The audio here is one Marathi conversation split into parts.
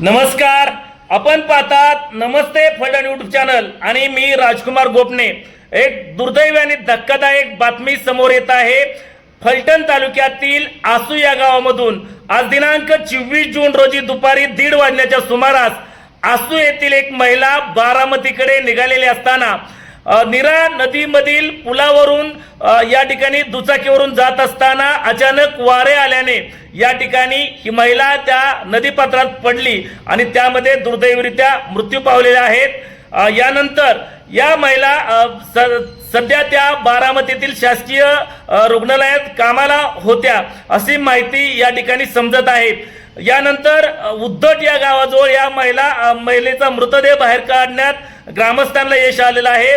नमस्कार. आपण पाहतात नमस्ते फलटण युट्यूब चॅनल आणि मी राजकुमार गोपने. एक दुर्दैवी आणि धक्कादायक बातमी समोर येत आहे. फलटण तालुक्यातील आसू या गावामधून आज दिनांक चोवीस जून रोजी दुपारी दीड वाजण्याच्या सुमारास आसू येथील एक महिला बारामतीकडे निघालेली असताना निरा नदीमधील पुलावरून या ठिकाणी दुचाकीवरून जात असताना अचानक वारे आल्याने या ठिकाणी ही महिला त्या नदीपात्रात पडली आणि त्यामध्ये दुर्दैवरित्या मृत्यू पावलेल्या आहेत यानंतर या महिला स- सध्या त्या बारामतीतील शासकीय रुग्णालयात कामाला होत्या अशी माहिती या ठिकाणी समजत आहे. यानंतर उद्धट या गावाजवळ या महिला महिलेचा मृतदेह बाहेर काढण्यात ग्रामस्थांना यश आलेलं आहे.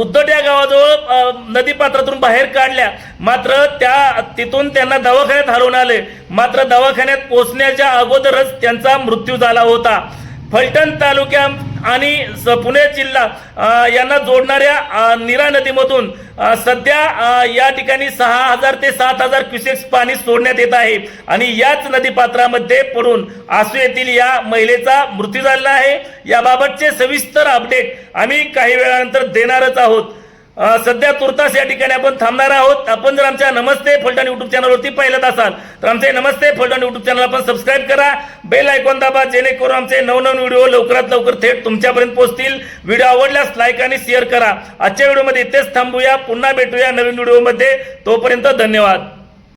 उद्धट या गावाजवळ नदीपात्रातून बाहेर काढल्या. मात्र त्या तिथून त्यांना दवाखान्यात हलवून आले. मात्र दवाखान्यात पोहोचण्याच्या अगोदरच त्यांचा मृत्यू झाला होता. फलटण तालुक्या आणि स- पुणे जिल्हा यांना जोडणाऱ्या निरा नीरा नदीमधून सध्या या ठिकाणी सहा हजार ते सात हजार क्युसेक्स पाणी सोडण्यात येत आहे. आणि याच नदीपात्रामध्ये पडून आसू येथील या महिलेचा मृत्यू झालेला आहे. याबाबतचे सविस्तर अपडेट आम्ही काही वेळानंतर देणारच आहोत. सध्या तुर्तास या ठिकाणी आपण थांबणार आहोत. आपण जर आमच्या नमस्ते फलटण युट्यूब चॅनलवरती पाहिलं असाल तर आमचे नमस्ते फलटण युट्यूब चॅनल आपण सबस्क्राईब करा. बेल ऐकून दाबा जेणेकरून आमचे नवनवीन व्हिडिओ लवकरात लवकर थेट तुमच्यापर्यंत पोहोचतील. व्हिडिओ आवडल्यास लाईक आणि शेअर करा. आजच्या व्हिडिओमध्ये इथेच थांबूया. पुन्हा भेटूया नवीन व्हिडिओमध्ये तोपर्यंत धन्यवाद.